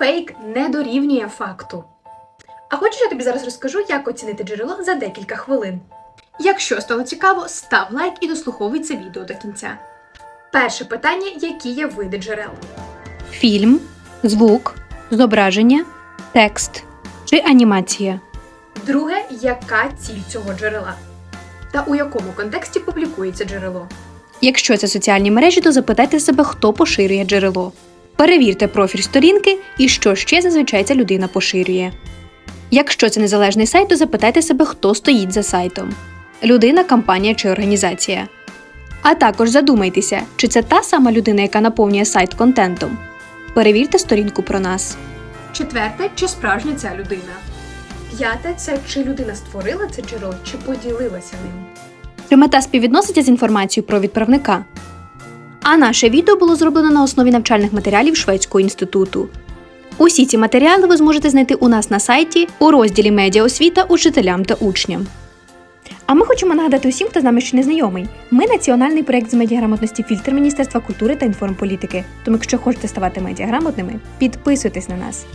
фейк не дорівнює факту. А хочеш, я тобі зараз розкажу, як оцінити джерело за декілька хвилин. Якщо стало цікаво, став лайк і дослуховуй це відео до кінця. Перше питання: які є види джерел? Фільм, звук, зображення, текст чи анімація. Друге, яка ціль цього джерела? Та у якому контексті публікується джерело? Якщо це соціальні мережі, то запитайте себе, хто поширює джерело. Перевірте профіль сторінки і що ще зазвичай ця людина поширює. Якщо це незалежний сайт, то запитайте себе, хто стоїть за сайтом людина, компанія чи організація. А також задумайтеся, чи це та сама людина, яка наповнює сайт контентом. Перевірте сторінку про нас. Четверте, чи справжня ця людина? П'яте це чи людина створила це джерело, чи поділилася ним. Чи мета співвідноситься з інформацією про відправника? А наше відео було зроблено на основі навчальних матеріалів Шведського інституту. Усі ці матеріали ви зможете знайти у нас на сайті у розділі Медіа освіта учителям та учням. А ми хочемо нагадати усім, хто з нами ще не знайомий. Ми національний проєкт з медіаграмотності фільтр Міністерства культури та інформполітики. Тому, якщо хочете ставати медіаграмотними, підписуйтесь на нас.